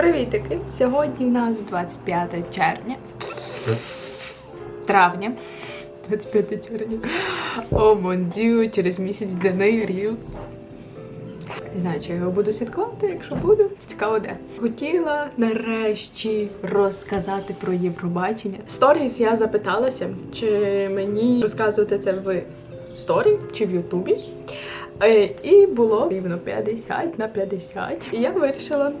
Привітики! Сьогодні у нас 25 червня. Травня. 25 червня. О, мондю, через місяць ріл. Не знаю, чи я його буду святкувати, якщо буду. Цікаво де. Хотіла нарешті розказати про Євробачення. Сторіс я запиталася, чи мені розказувати це в сторі чи в Ютубі. Е, І було рівно 50 на 50. І я вирішила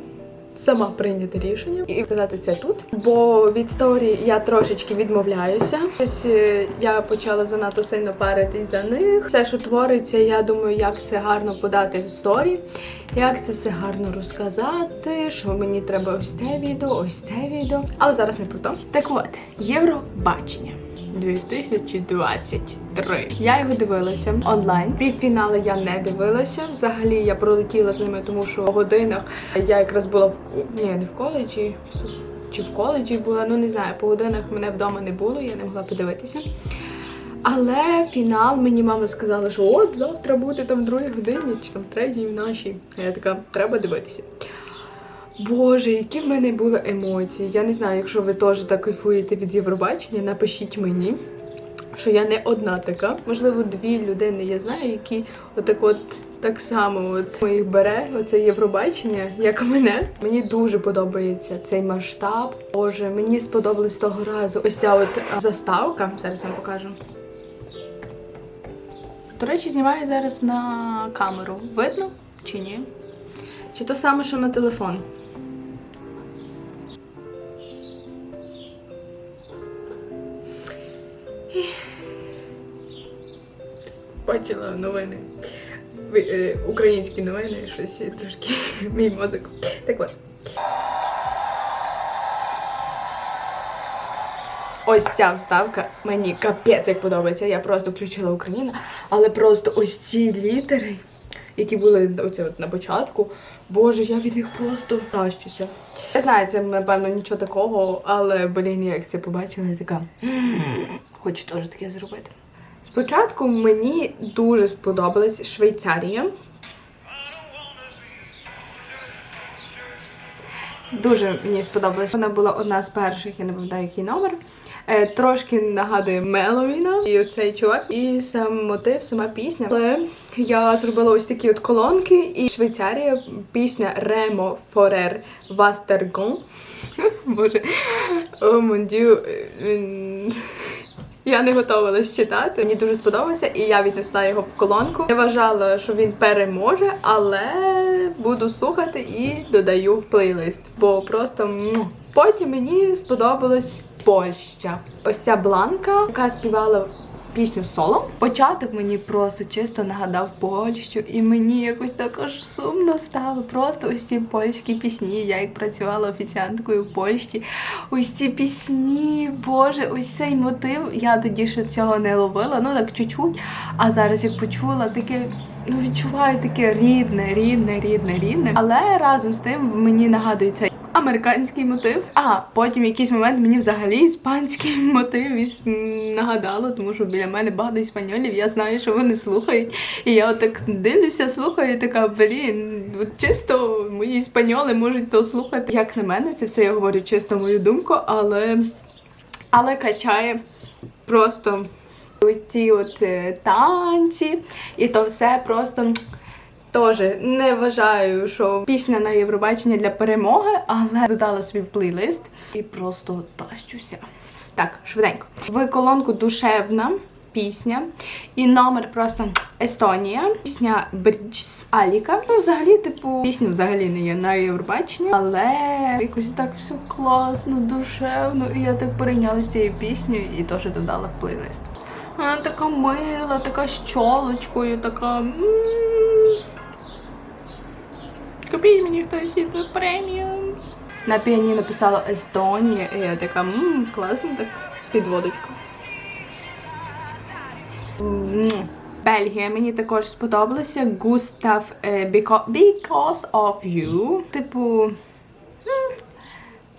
сама прийняти рішення і сказати це тут. Бо від сторі я трошечки відмовляюся. Ось е, я почала занадто сильно паритись за них. Все, що твориться, я думаю, як це гарно подати в сторі, як це все гарно розказати, що мені треба ось це відео, ось це відео. Але зараз не про то. Так от, Євробачення. 2023. Я його дивилася онлайн. Півфінали я не дивилася. Взагалі я пролетіла з ними, тому що в годинах я якраз була в ні, не в коледжі, чи в коледжі була. Ну не знаю, по годинах мене вдома не було, я не могла подивитися. Але фінал мені мама сказала, що от завтра буде там в другій годині, чи там в третій в нашій. А я така, треба дивитися. Боже, які в мене були емоції. Я не знаю, якщо ви теж так кайфуєте від Євробачення, напишіть мені, що я не одна така. Можливо, дві людини я знаю, які отак от так само от їх бере оце Євробачення, як мене. Мені дуже подобається цей масштаб. Боже, мені сподобалось того разу. Ось ця от заставка. Зараз вам покажу. До речі, знімаю зараз на камеру. Видно чи ні? Чи то саме, що на телефон? Бачила новини. Е, Українські новини, щось трошки мій мозок. Так от. Ось ця вставка мені капець як подобається. Я просто включила Україну, але просто ось ці літери, які були оце от на початку. Боже, я від них просто тащуся. Я знаю, це напевно нічого такого, але блін, як це побачила, я така хочу теж таке зробити. Спочатку мені дуже сподобалась Швейцарія. Дуже мені сподобалась. Вона була одна з перших, я не пам'ятаю, який номер. Е, трошки нагадує Меловіна і оцей чувак, і сам мотив, сама пісня. Але я зробила ось такі от колонки, і Швейцарія, пісня Ремо Форер Вастергон. Боже, о мондю. Я не готувалась читати. Мені дуже сподобався, і я віднесла його в колонку. Я вважала, що він переможе, але буду слухати і додаю в плейлист. Бо просто потім мені сподобалась Польща. Ось ця бланка, яка співала. Пісню соло. Початок мені просто чисто нагадав Польщу, і мені якось також сумно стало. Просто ось ці польські пісні. Я як працювала офіціанткою в Польщі. Ось ці пісні, Боже, ось цей мотив. Я тоді ще цього не ловила, ну так чуть-чуть. А зараз як почула, таке. Ну, відчуваю таке рідне, рідне, рідне, рідне. Але разом з тим мені нагадує цей американський мотив. А потім якийсь момент мені взагалі іспанський мотив нагадало, тому що біля мене багато іспаньолів, я знаю, що вони слухають. І я отак дивлюся, слухаю, і така, блін, чисто мої іспаньоли можуть то слухати. Як на мене, це все я говорю чисто мою думку, але, але качає просто ці от е, танці, і то все просто. Теж не вважаю, що пісня на Євробачення для перемоги, але додала собі в плейлист і просто тащуся. Так, швиденько. В колонку душевна пісня. І номер просто Естонія. Пісня Брідж з Аліка. Ну, взагалі, типу, пісня взагалі не є на Євробаченні, але якось так все класно, душевно. І я так перейнялася цією піснею і теж додала в плейлист. Вона така мила, така з чолочкою, така. Купіть мені хтось цю премію. На піані написала Естонія, і я така, мм, класно, так підводочка. Бельгія мені також сподобалася. Густав е, Because, because of You. Типу.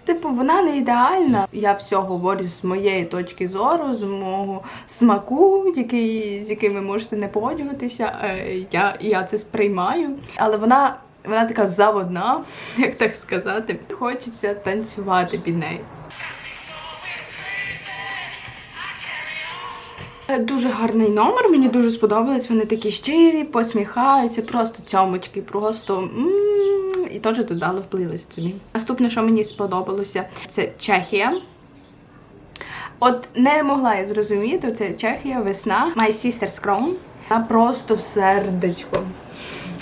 Типу, вона не ідеальна. Я все говорю з моєї точки зору, з мого смаку, який, з яким ви можете не погоджуватися. Е, Я, я це сприймаю. Але вона Вона така заводна, як так сказати. Хочеться танцювати під нею. Е, Дуже гарний номер, мені дуже сподобалось. Вони такі щирі, посміхаються, просто цьомочки, просто і теж додали в собі. Наступне, що мені сподобалося, це Чехія. От не могла я зрозуміти, це Чехія, весна, My Sister's Crown. Вона просто в сердечко.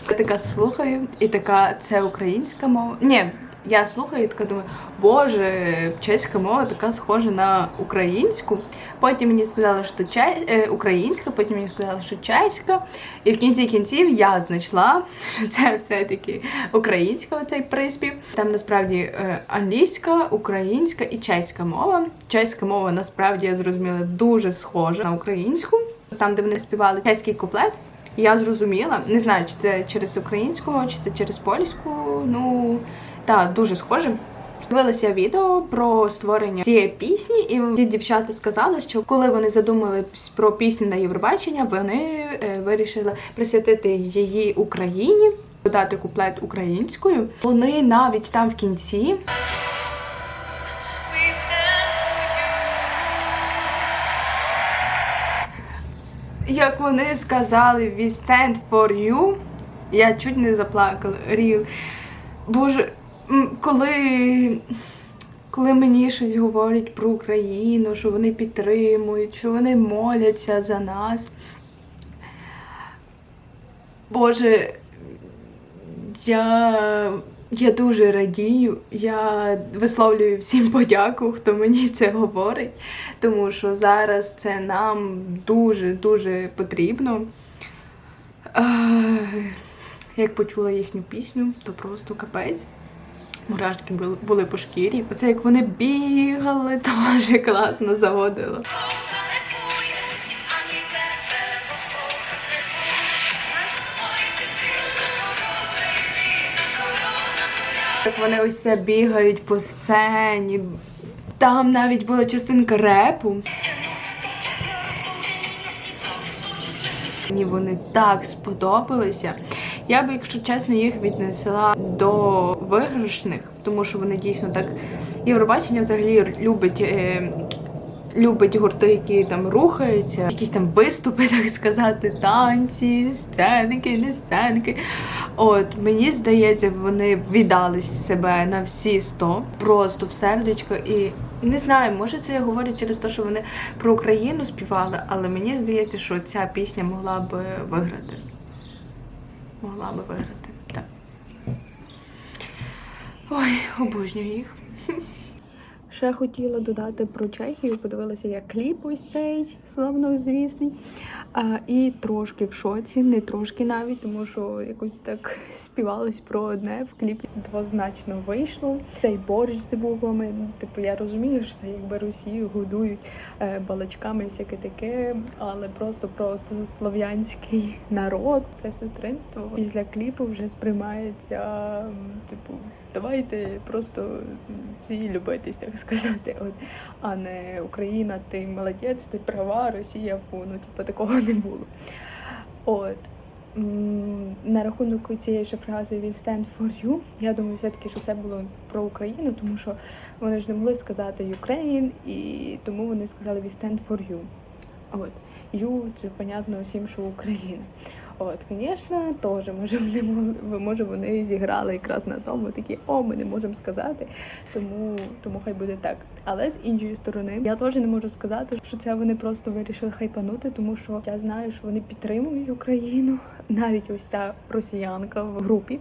Я така слухаю, і така це українська мова. Ні, я слухаю і така думаю, боже, чеська мова така схожа на українську. Потім мені сказали, що ча... е, українська, потім мені сказали, що чеська. І в кінці кінців я знайшла, що це все-таки українська оцей приспів. Там насправді е, англійська, українська і чеська мова. Чеська мова насправді я зрозуміла дуже схожа на українську. Там, де вони співали чеський куплет. Я зрозуміла, не знаю, чи це через українську чи це через польську. Ну так, дуже схоже. Дивилася відео про створення цієї пісні, і ці дівчата сказали, що коли вони задумали про пісню на Євробачення, вони е, вирішили присвятити її Україні, додати куплет українською. Вони навіть там в кінці Як вони сказали «We stand for you», я чуть не заплакала. Ріл. Боже, коли, коли мені щось говорять про Україну, що вони підтримують, що вони моляться за нас. Боже, я, я дуже радію. Я висловлюю всім подяку, хто мені це говорить, тому що зараз це нам дуже-дуже потрібно. Як почула їхню пісню, то просто капець. Мурашки були, по шкірі. Оце як вони бігали, то дуже класно заводило. Як вони ось це бігають по сцені. Там навіть була частинка репу. Мені вони так сподобалися. Я би, якщо чесно, їх віднесла до виграшних, тому що вони дійсно так. Євробачення взагалі любить. Е... Любить гурти, які там рухаються, якісь там виступи, так сказати, танці, сценики, не сценики. От мені здається, вони віддали себе на всі сто, просто в сердечко. І не знаю, може це я говорю через те, що вони про Україну співали, але мені здається, що ця пісня могла би виграти. Могла би виграти. Так. Ой, обожнюю їх. Ще хотіла додати про Чехію, подивилася я кліп ось цей славнозвісний. А, і трошки в шоці, не трошки навіть, тому що якось так співалось про одне в кліпі двозначно вийшло. Цей борщ з буквами. Типу, я розумію, що це якби Росію годують е, балачками всяке таке, але просто про слов'янський народ, це сестринство. Після кліпу вже сприймається, типу, давайте просто всі любитись, так сказати. От, а не Україна, ти молодець, ти права, Росія фу. Ну, типу, такого не було. От. На рахунок цієї ж фрази «We stand for you», я думаю, все-таки, що це було про Україну, тому що вони ж не могли сказати Ukraine, і тому вони сказали «We stand for you». От. You – це понятно всім, що Україна. От, звісно, теж може вони може вони зіграли якраз на тому, такі о, ми не можемо сказати, тому, тому хай буде так. Але з іншої сторони, я теж не можу сказати, що це вони просто вирішили хайпанути, тому що я знаю, що вони підтримують Україну. Навіть ось ця росіянка в групі.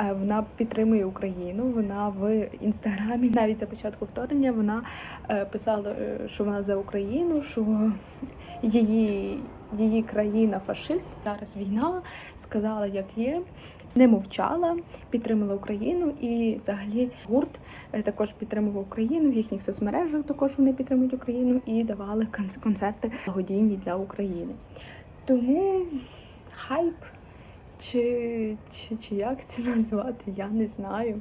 е, Вона підтримує Україну. Вона в інстаграмі, навіть за початку вторгнення, вона е, писала, е, що вона за Україну, що її, її країна фашист. Зараз війна сказала, як є. Не мовчала, підтримала Україну і взагалі гурт е, також підтримував Україну в їхніх соцмережах. Також вони підтримують Україну і давали концерти благодійні для України. Тому хайп, чи, чи, чи як це назвати, я не знаю.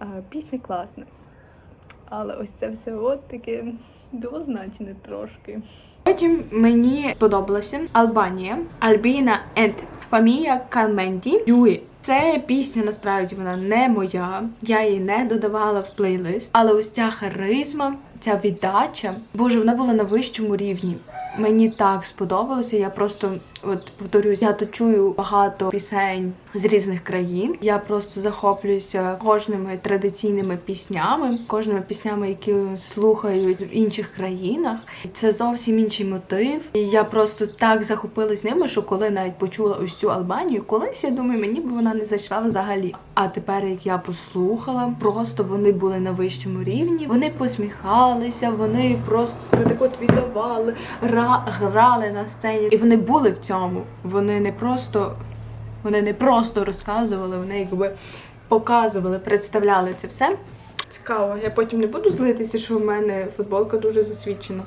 Е, Пісня класна. Але ось це все от таке Двозначне трошки. Потім мені сподобалася Албанія, Альбіна енд Фамія Калменді Юї. Це пісня насправді вона не моя. Я її не додавала в плейлист. Але ось ця харизма, ця віддача, боже, вона була на вищому рівні. Мені так сподобалося. Я просто от повторюсь, я тут чую багато пісень з різних країн. Я просто захоплююся кожними традиційними піснями, кожними піснями, які слухають в інших країнах. І Це зовсім інший мотив. І я просто так захопилась ними, що коли навіть почула ось цю Албанію, колись я думаю, мені б вона не зайшла взагалі. А тепер, як я послухала, просто вони були на вищому рівні. Вони посміхалися, вони просто себе так от віддавали, ра- грали на сцені, і вони були в цьому. Вони не просто вони не просто розказували, вони якби показували, представляли це все. Цікаво, я потім не буду злитися, що в мене футболка дуже засвідчена.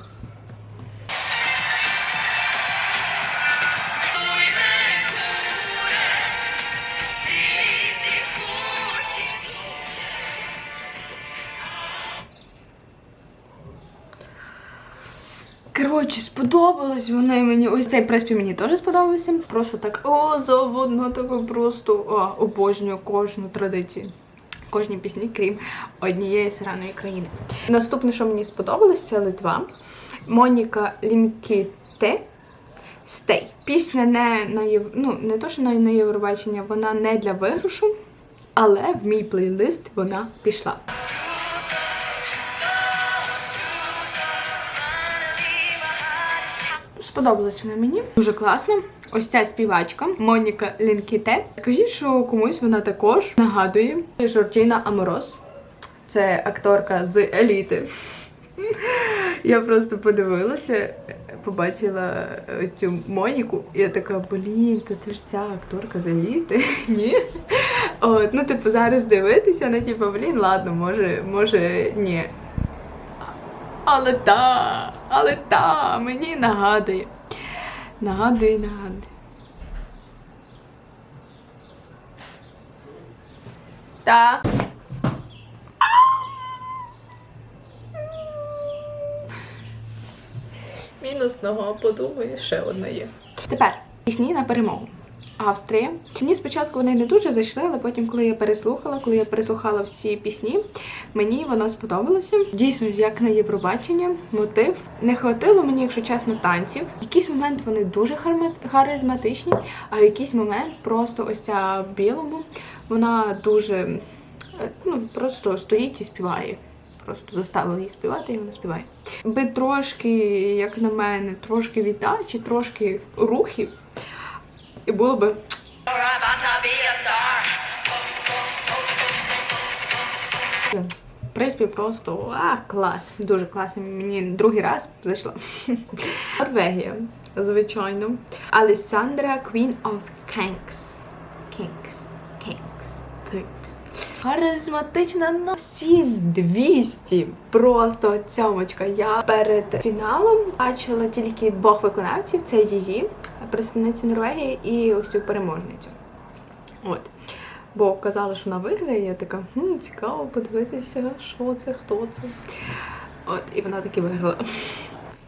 Коротше, сподобалось вони мені. Ось цей приспів мені теж сподобався. Просто так о, заводно, таке просто о, обожнюю кожну традицію. Кожні пісні, крім однієї сраної країни. Наступне, що мені сподобалось, це Литва. Моніка Лінкіте. Стей. Пісня не на Єв... ну, не то, що на Євробачення, вона не для виграшу, але в мій плейлист вона пішла. Сподобалась вона мені. Дуже класно. Ось ця співачка Моніка Лінкіте. Скажіть, що комусь вона також нагадує Жорджіна Аморос. Це акторка з еліти. Я просто подивилася, побачила ось цю Моніку, і я така, блін, то ти ж ця акторка з еліти. Ні. От, ну, типу, зараз дивитися, ну, типу, блін, ладно, може, може, ні. Але та, але та, мені нагадує. Нагадує, нагадує. Та. Мінус нога, подумаю, ще одна є. Тепер пісні на перемогу. Австрія. Мені спочатку вони не дуже зайшли, але потім, коли я переслухала, коли я переслухала всі пісні, мені воно сподобалося. Дійсно, як на Євробачення, мотив. Не хватило мені, якщо чесно, танців. В якийсь момент вони дуже харизматичні, а в якийсь момент просто ось ця в білому, вона дуже е, ну, просто стоїть і співає. Просто заставили її співати, і вона співає. Би трошки, як на мене, трошки віддачі, трошки рухів. І було би star. приспів просто а, клас. Дуже класний. Мені другий раз зайшла. Норвегія, звичайно. Алесандра Queen of Kings. Kings. Kings. Kings. Харизматична на всі 200. Просто цьомочка. Я перед фіналом бачила тільки двох виконавців: це її, представницю Норвегії, і ось цю переможницю. От. Бо казали, що вона виграє, я така, хм, цікаво подивитися, що це, хто це. От, і вона таки виграла.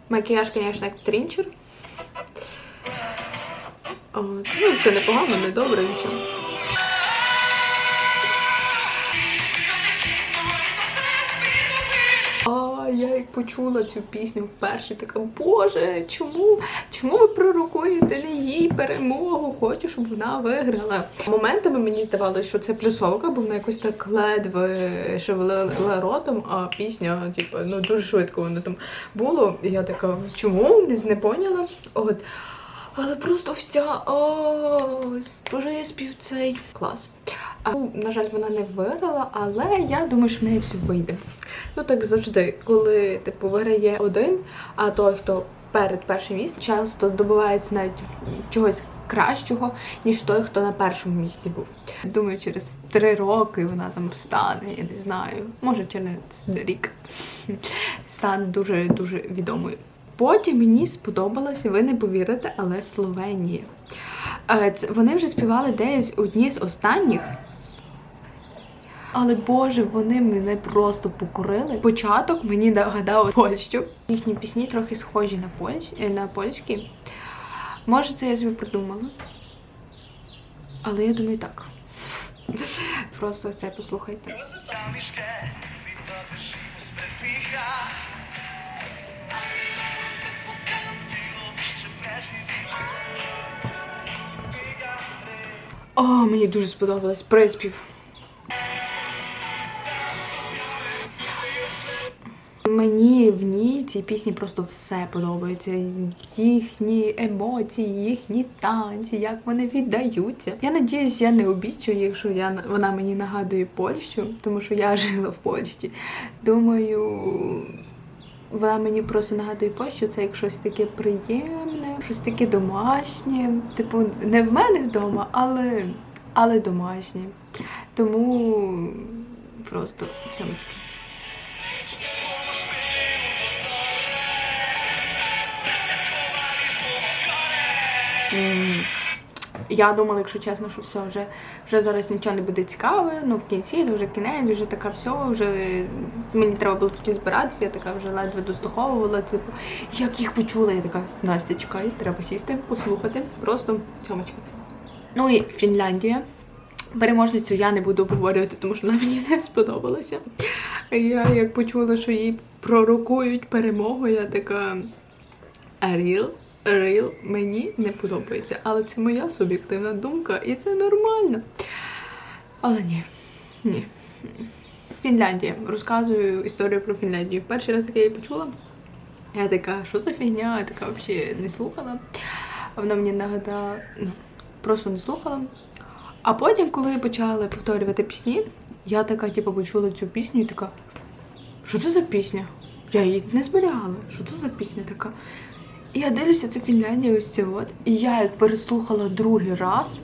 Макіяж, звісно, як в трінчер. От, ну, це непогано, не добре, нічого. Я як почула цю пісню вперше, така боже, чому? Чому ви пророкуєте не їй перемогу? Хочу, щоб вона виграла. Моментами мені здавалося, що це плюсовка, бо вона якось так ледве шевелила ротом, а пісня, типу, ну дуже швидко воно там було. Я така, чому? Не поняла. От. Але просто вся приспів цей клас. А, ну, на жаль, вона не виграла, але я думаю, що в неї все вийде. Ну так завжди, коли типу виграє один, а той, хто перед першим місцем, часто здобувається навіть чогось кращого, ніж той, хто на першому місці був. Думаю, через три роки вона там стане, я не знаю, може через рік стане дуже дуже відомою. Потім мені сподобалося, ви не повірите, але Словенія. Е, Вони вже співали десь одні з останніх. Але Боже, вони мене просто покорили. Початок мені нагадав Польщу. Їхні пісні трохи схожі на польсь... е, на польські. Може, це я собі придумала. Але я думаю так. Просто це послухайте. О, мені дуже сподобалось приспів. Мені в ній цій пісні просто все подобається. Їхні емоції, їхні танці, як вони віддаються. Я надіюсь, я не обічу, якщо я вона мені нагадує Польщу, тому що я жила в Польщі. Думаю, вона мені просто нагадує Польщу, це як щось таке приємне, щось таке домашнє. Типу, не в мене вдома, але, але домашнє. Тому просто цьому. М, Я думала, якщо чесно, що все, вже, вже зараз нічого не буде цікаве. Ну, в кінці, вже кінець, вже така все, вже мені треба було тоді збиратися, я така вже ледве дослуховувала, типу, як їх почула, я така, Настя, чекай, треба сісти, послухати. Просто цьомочка. Ну і Фінляндія. Переможницю я не буду обговорювати, тому що вона мені не сподобалася. Я як почула, що їй пророкують перемогу, я така. Ріл, ріл мені не подобається. Але це моя суб'єктивна думка, і це нормально. Але ні, ні. Фінляндія. Розказую історію про Фінляндію. Перший раз, як я її почула, я така, що за фігня? Я така взагалі не слухала. Вона мені нагадала, ну, просто не слухала. А потім, коли почали повторювати пісні, я така, типу, почула цю пісню і така. Що це за пісня? Я її не зберігала. Що це за пісня така? Я дивлюся, це Фінляндія, ось це от. І я як переслухала другий раз.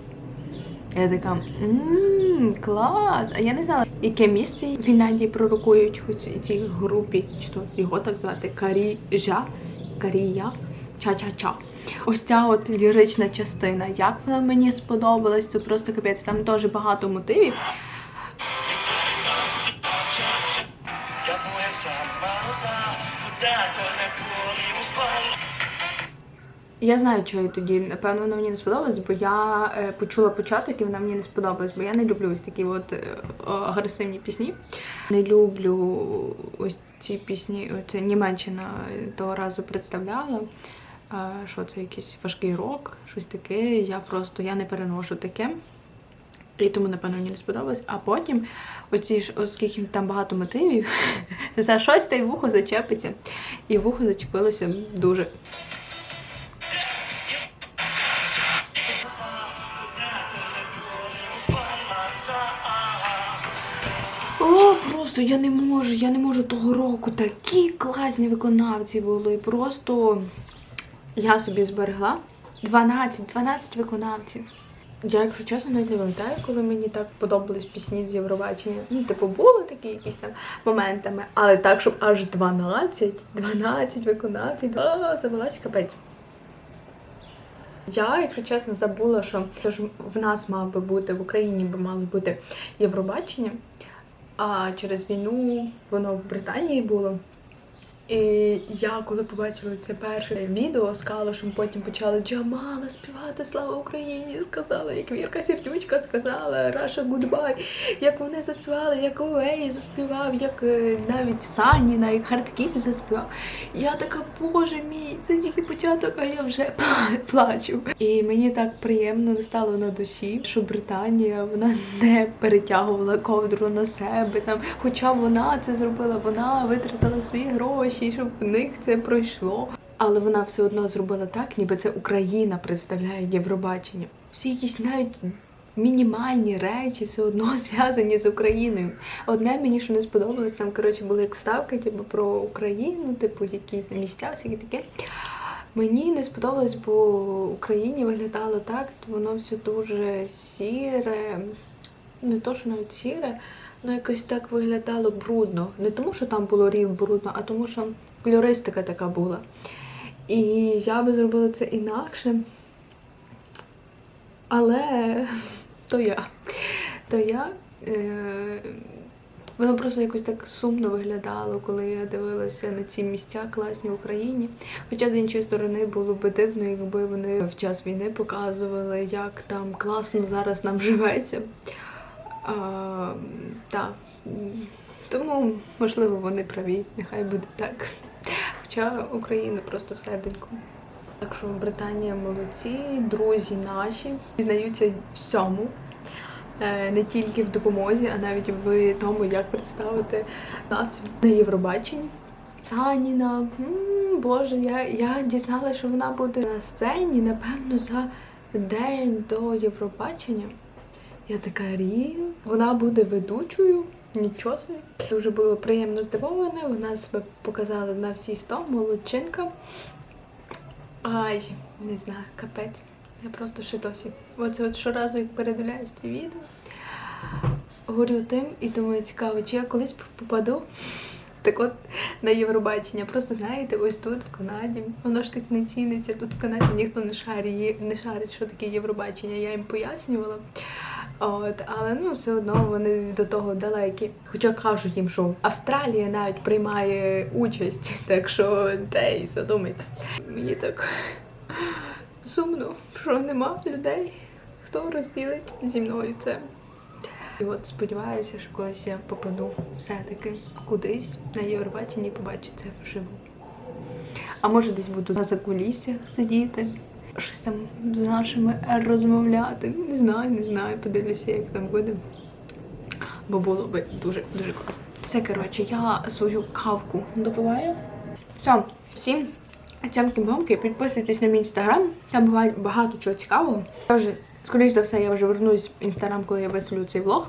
Я така мм, клас! А я не знала, яке місце в Фінляндії пророкують у цій групі, чи то його так звати Каріжа, Карія, Ча-ча-ча. Ось ця от лірична частина. Як вона мені сподобалась, це просто капець. Там теж багато мотивів. Я byłem samata, куда то не було. Я знаю, чого я тоді, напевно, вона мені не сподобалась, бо я е, почула початок і вона мені не сподобалась, бо я не люблю ось такі от е, агресивні пісні. Не люблю ось ці пісні. Це Німеччина того разу представляла. Що це якийсь важкий рок, щось таке. Я просто я не переношу таке. І тому, напевно, мені не сподобалось. А потім, оці ж, оскільки там багато мотивів, за щось та й вухо зачепиться. І вухо зачепилося дуже. О, просто я не можу, я не можу того року. Такі класні виконавці були. Просто я собі зберегла 12, 12 виконавців. Я, якщо чесно, навіть не пам'ятаю, коли мені так подобались пісні з Євробачення. Ну, типу, були такі якісь там моментами, але так, щоб аж 12, 12 виконавців, а, завелась капець. Я, якщо чесно, забула, що в нас мав би бути в Україні би мало бути Євробачення, а через війну воно в Британії було. І я коли побачила це перше відео з Калушем, потім почали Джамала співати Слава Україні! Сказала, як Вірка Сердючка сказала Раша Гудбай, як вони заспівали, як Овей заспівав, як е, навіть Саніна, як Хардкіс заспівав. Я така, боже мій, це тільки початок, а я вже плачу. І мені так приємно стало на душі, що Британія вона не перетягувала ковдру на себе. Там, хоча вона це зробила, вона витратила свої гроші, щоб в них це пройшло. Але вона все одно зробила так, ніби це Україна представляє Євробачення. Всі якісь навіть мінімальні речі все одно зв'язані з Україною. Одне мені що не сподобалось, там коротше були вставки, типу про Україну, типу якісь місця, всякі таке. Мені не сподобалось, бо Україні виглядало так, воно все дуже сіре, не то, що навіть сіре, ну якось так виглядало брудно. Не тому, що там було рів брудно, а тому, що кольористика така була. І я би зробила це інакше. Але то я. То я. Е, Воно просто якось так сумно виглядало, коли я дивилася на ці місця класні в Україні. Хоча з іншої сторони було би дивно, якби вони в час війни показували, як там класно зараз нам живеться. А, так. Тому, можливо, вони праві, нехай буде так. Хоча Україна просто всерединку. Так що Британія молодці, друзі наші знаються всьому. Е, Не тільки в допомозі, а навіть в тому, як представити нас на Євробаченні. Саніна, Боже, я, я дізналася, що вона буде на сцені, напевно, за день до Євробачення. Я така рі. Вона буде ведучою. Нічого собі. Дуже було приємно здивована. Вона себе показала на всі 100, молодчинка. Ай, не знаю, капець. Я просто ще досі. Оце от щоразу, як передивляюсь ці відео, горю тим і думаю, цікаво, чи я колись попаду. Так от на Євробачення. Просто знаєте, ось тут, в Канаді, воно ж так не ціниться. Тут в Канаді ніхто не шарить, не шарить, що таке Євробачення. Я їм пояснювала. От, але ну все одно вони до того далекі. Хоча кажуть їм, що Австралія навіть приймає участь, так що ей, задумайтесь. Мені так сумно, що нема людей, хто розділить зі мною це. І от сподіваюся, що колись я попаду все-таки кудись на Євробаченні і побачу це вживу. А може десь буду на закуліссях сидіти, щось там з нашими розмовляти. Не знаю, не знаю, подивлюся, як там буде. Бо було би дуже дуже класно. Все, коротше, я свою кавку допиваю. Все, всім цямки бомки підписуйтесь на мій інстаграм. Там буває багато чого цікавого. Я вже, скоріш за все, я вже вернусь в інстаграм, коли я виставлю цей влог.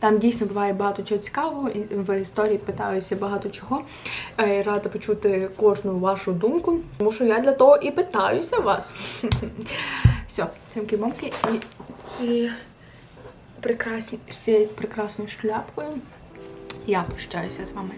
Там дійсно буває багато чого цікавого. і В історії питаюся багато чого. Е, Рада почути кожну вашу думку, тому що я для того і питаюся вас. Все, цямки бомки і ці прекрасні з цією прекрасною шляпкою. Я прощаюся з вами.